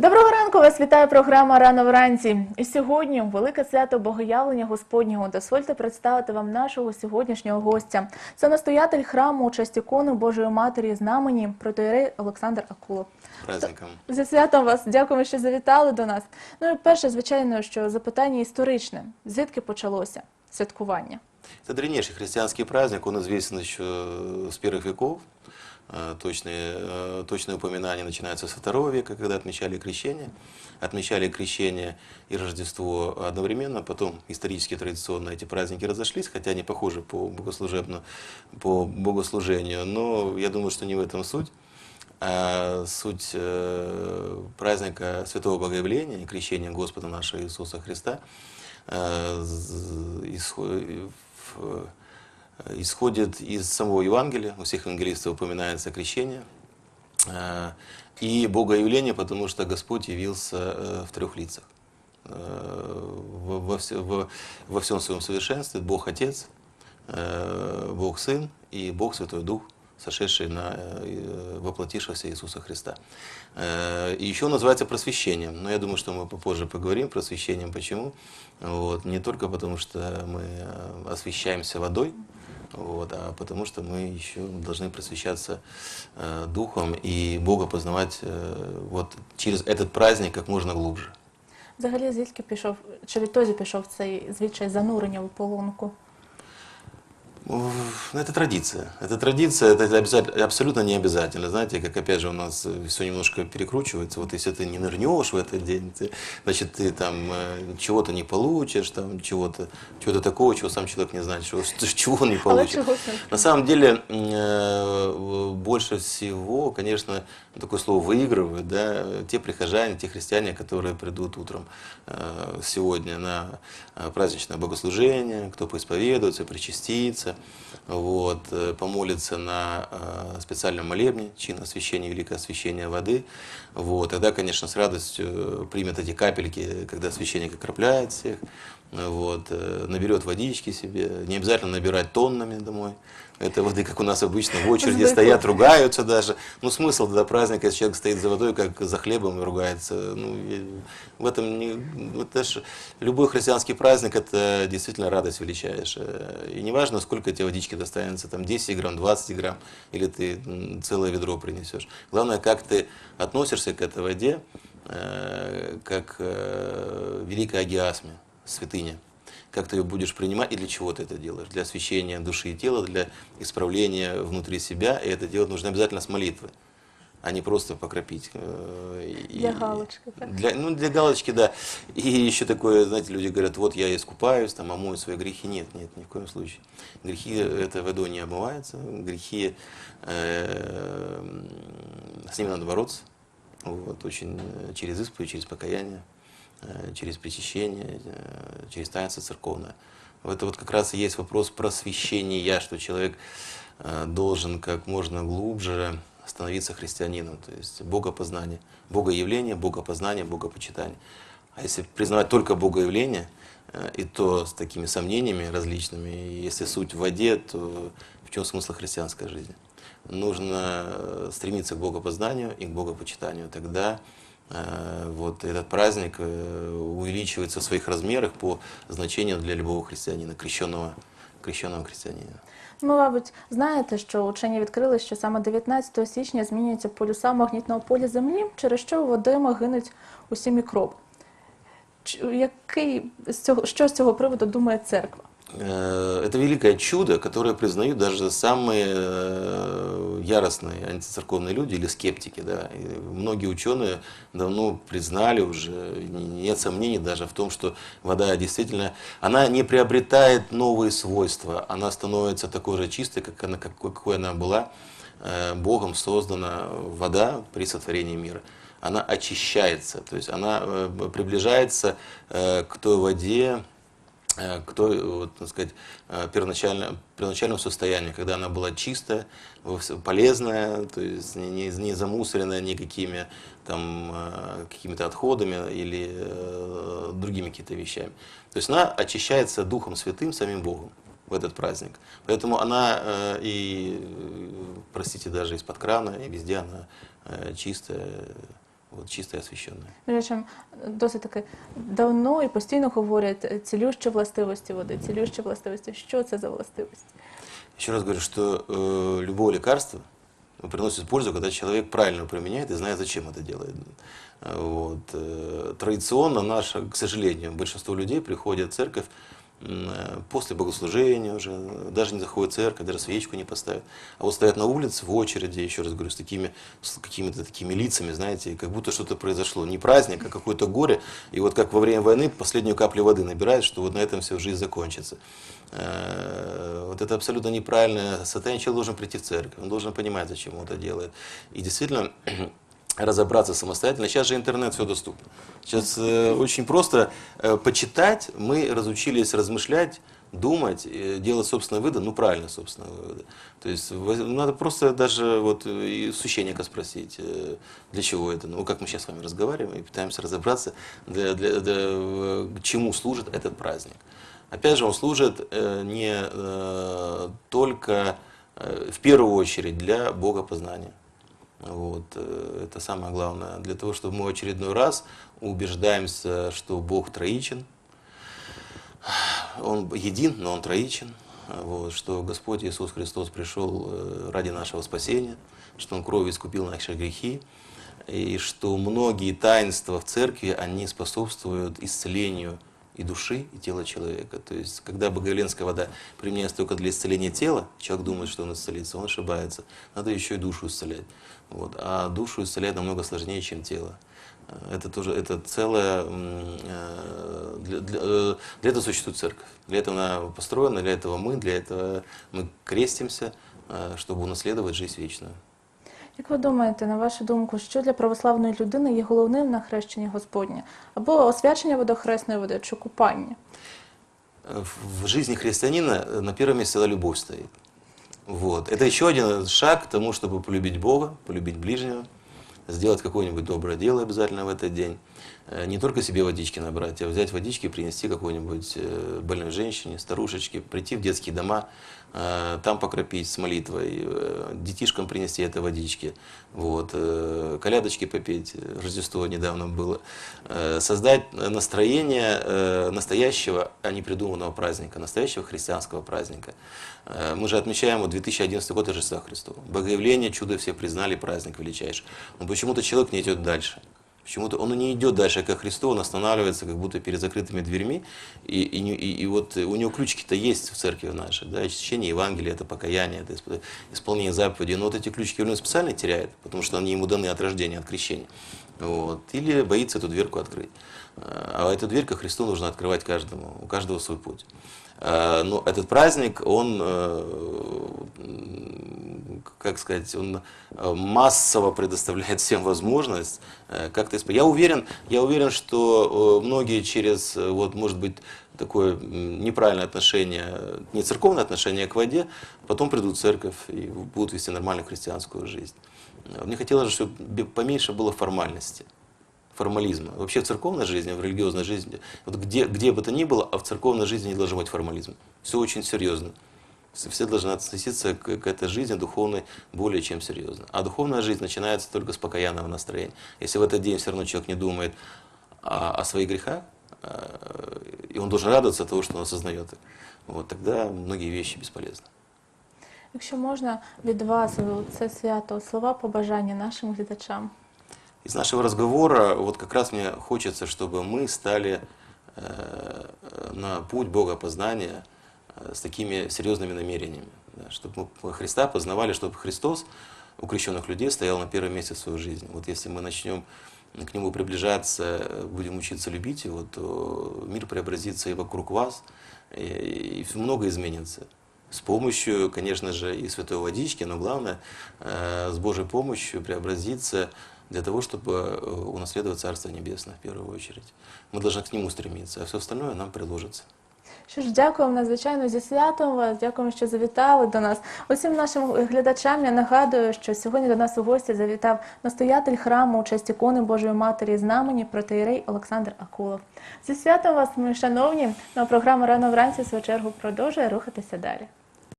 Доброго ранку вас вітає програма Рано вранці. І сьогодні велике свято Богоявлення Господнього. Дозвольте представити вам нашого сьогоднішнього гостя. Це настоятель храму у честь ікони Божої Матері знамені протоєрей Олександр Акулов. праздником. Зі святом вас дякуємо, що завітали до нас. Ну і перше, звичайно, що запитання історичне: звідки почалося святкування? Это древнейший христианский праздник, он известен еще с первых веков. Э, Точные, э, точные упоминания начинаются со второго века, когда отмечали крещение. Отмечали крещение и Рождество одновременно, потом исторически традиционно эти праздники разошлись, хотя они похожи по, богослужебно, по богослужению, но я думаю, что не в этом суть. А суть э, праздника Святого Богоявления и крещения Господа нашего Иисуса Христа исходит из самого Евангелия. У всех евангелистов упоминается крещение э, и Богоявление, потому что Господь явился э, в трех лицах. Э, Во, во все- во- во всем своем совершенстве Бог Отец, э, Бог Сын и Бог Святой Дух, сошедший на э, воплотившегося Иисуса Христа. Э, И еще называется просвещением. Но я думаю, что мы попозже поговорим просвещением. Почему? Вот. Не только потому, что мы э, освещаемся водой, вот, а потому что мы еще должны просвещаться э, Духом и Бога познавать э, вот, через этот праздник как можно глубже. Взагалі, звідки пішов, чи відтоді пішов цей звичай занурення в полонку? Ну, Это традиция. Это традиция, это обязательно, абсолютно не обязательно. Знаете, как опять же у нас все немножко перекручивается. Вот если ты не нырнешь в этот день, ты, значит, ты там э, чего-то не получишь, там чего-то чего такого, чего сам человек не знает, чего, чего он не Але получит. На самом деле, э, больше всего, конечно, такое слово выигрывают, да, те прихожане, те христиане, которые придут утром э, сегодня на э, праздничное богослужение, кто поисповедуется, причастится, вот, э, помолится на э, специальном молебне, чин освящения, великое освящение воды, вот, тогда, конечно, с радостью примет эти капельки, когда священник окропляет всех, вот, э, наберет водички себе, не обязательно набирать тоннами домой. Это воды, как у нас обычно, в очереди стоят, ругаются даже. Ну, смысл тогда праздника, если человек стоит за водой, как за хлебом и ругается. Ну, в этом не... Это ж любой христианский праздник – это действительно радость величайшая. И неважно, сколько тебе водички достанется, там 10 грамм, 20 грамм, или ты целое ведро принесешь. Главное, как ты относишься к этой воде, э, как э, великой агиасме, святыне как ты ее будешь принимать и для чего ты это делаешь. Для освящения души и тела, для исправления внутри себя. И это делать нужно обязательно с молитвы, а не просто покропить. э, и- Для галочки, так? Для, ну, для галочки, да. И еще такое, знаете, люди говорят, вот я искупаюсь, там, омою свои грехи. Нет, нет, ни в коем случае. Грехи это водой не омываются. Грехи, э, с ними надо бороться. Вот, очень э, через исповедь, через покаяние, через причащение, э, через таинство церковное. Это вот как раз и есть вопрос просвещения, что человек э, должен как можно глубже становиться христианином, то есть богопознание, богоявление, богопознание, богопочитание. А если признавать только богоявление, э, и то с такими сомнениями различными, если суть в воде, то в чем смысл христианской жизни? Нужно э, стремиться к богопознанию и к богопочитанию. Тогда э, вот этот праздник э, увеличивается в своих размерах по значению для любого христианина, крещенного, крещенного христианина. Ви, мабуть, знаєте, що учені відкрили, що саме 19 січня змінюються полюса магнітного поля Землі, через що у Вадима гинуть усі мікроби. Що з цього приводу думає церква? Э, Это великое чудо, которое признают даже самые э, яростные антицерковные люди или скептики. Да. И многие ученые давно признали уже, не- нет сомнений даже в том, что вода действительно, она не приобретает новые свойства, она становится такой же чистой, как она, какой, какой она была э, Богом создана вода при сотворении мира. Она очищается, то есть она приближается к той воде, к той, вот, так сказать, э, первоначально, первоначальному состоянию, когда она была чистая, полезная, то есть не, не, замусоренная никакими там, э, какими-то отходами или э, другими какими-то вещами. То есть она очищается Духом Святым, самим Богом в этот праздник. Поэтому она э, и, э, простите, даже из-под крана, и везде она э, чистая, вот чистая, освященная. Між іншим, досить таки давно і постійно говорять е, цілющі властивості води, цілющі властивості. Що це за властивості? Еще раз говорю, что э, любое лекарство приносит пользу, когда человек правильно его применяет и знает, зачем это делает. Э, Вот. э, Традиционно наша, к сожалению, большинство людей приходят в церковь м, э, после богослужения уже, э, даже не заходят в церковь, даже свечку не поставят. А вот стоят на улице в очереди, еще раз говорю, с такими, с какими-то такими лицами, знаете, как будто что-то произошло. Не праздник, а какое-то горе. И вот как во время войны последнюю каплю воды набирают, что вот на этом вся жизнь закончится. Э, Вот это абсолютно неправильно. Сатанин человек должен прийти в церковь, он должен понимать, зачем он это делает. И действительно разобраться самостоятельно. Сейчас же интернет все доступно. Сейчас э, очень просто э, почитать. Мы разучились размышлять, думать, э, делать собственные выводы, ну правильно собственные выводы. То есть надо просто даже вот э, и священника спросить, э, для чего это. Ну как мы сейчас с вами разговариваем и пытаемся разобраться, для, для- для, э, к чему служит этот праздник. Опять же, он служит э, не э, только э, в первую очередь для богопознания. Вот, э, это самое главное. Для того, чтобы мы в очередной раз убеждаемся, что Бог троичен. Он един, но Он троичен. Вот, что Господь Иисус Христос пришел э, ради нашего спасения, что Он кровью искупил наши грехи, и что многие таинства в церкви, они способствуют исцелению и души, и тела человека. То есть, когда боговеленская вода применяется только для исцеления тела, человек думает, что он исцелится, он ошибается. Надо еще и душу исцелять. Вот. А душу исцелять намного сложнее, чем тело. Э, Это тоже это целое э, для, для, э, для этого существует церковь. Для этого она построена, для этого мы, для этого мы крестимся, чтобы унаследовать жизнь вечную. Як ви думаєте, на вашу думку, що для православної людини є головним на хрещенні Господнє? Або освячення водохресної води чи купання? Э, в жизни христианина э, на первом месте всегда любовь стоит. Вот. Это еще один шаг к тому, чтобы полюбить Бога, полюбить ближнего, сделать какое-нибудь доброе дело обязательно в этот день. Э, Не только себе водички набрать, а взять водички принести какой-нибудь э, больной женщине, старушечке, прийти в детские дома, э, там покропить с молитвой, детишкам принести это водички, вот, колядочки попеть, Рождество недавно было, создать настроение настоящего, а не придуманного праздника, настоящего христианского праздника. Мы же отмечаем вот 2011 год Рождества Христова. Богоявление, чудо все признали, праздник величайший. Но почему-то человек не идет дальше. Почему-то он не идет дальше, как Христос, он останавливается как будто перед закрытыми дверьми. И, и, и- и вот у него ключики-то есть в церкви нашей. Да, чтение Евангелия, это покаяние, это исп- исполнение заповедей. Но вот эти ключики он специально теряет, потому что они ему даны от рождения, от крещения. Вот. Или боится эту дверку открыть. А эту дверь ко Христу нужно открывать каждому, у каждого свой путь. А, Но этот праздник, он, э, как сказать, он э, массово предоставляет всем возможность э, как-то исп- Я уверен, я уверен, что э, многие через, вот, может быть, такое неправильное отношение, не церковное отношение к воде, потом придут в церковь и будут вести нормальную христианскую жизнь. Мне хотелось, чтобы поменьше было формальности формализма. Вообще в церковной жизни, в религиозной жизни, вот где, где бы то ни было, а в церковной жизни не должен быть формализм. Все очень серьезно. Все должны относиться к, к этой жизни духовной более чем серьезно. А духовная жизнь начинается только с покаянного настроения. Если в этот день все равно человек не думает о, о своих грехах, э, и он должен радоваться того, что он осознает их, вот, тогда многие вещи бесполезны. Якщо можна від вас це свято слова побажання нашим глядачам. Из нашего разговора вот как раз мне хочется, чтобы мы стали э, на путь богопознания э, с такими серьезными намерениями. да, чтобы мы Христа познавали, чтобы Христос у крещенных людей стоял на первом месте в своей жизни. Вот если мы начнем к Нему приближаться, э, будем учиться любить Его, то мир преобразится и вокруг вас, и, и много изменится. С помощью, конечно же, и святой водички, но главное, э, с Божьей помощью преобразиться для того, чтобы э, унаследовать Царство Небесное в первую очередь. Мы должны к Нему стремиться, а все остальное нам предложится. Що ж, дякуємо надзвичайно зі святом вас. Дякуємо, що завітали до нас. Усім нашим глядачам я нагадую, що сьогодні до нас у гості завітав настоятель храму честь ікони Божої Матері знамені протеєрей Олександр Акулов. Зі святом вас, ми шановні. Ну, а програма рано вранці в свою чергу продовжує рухатися далі.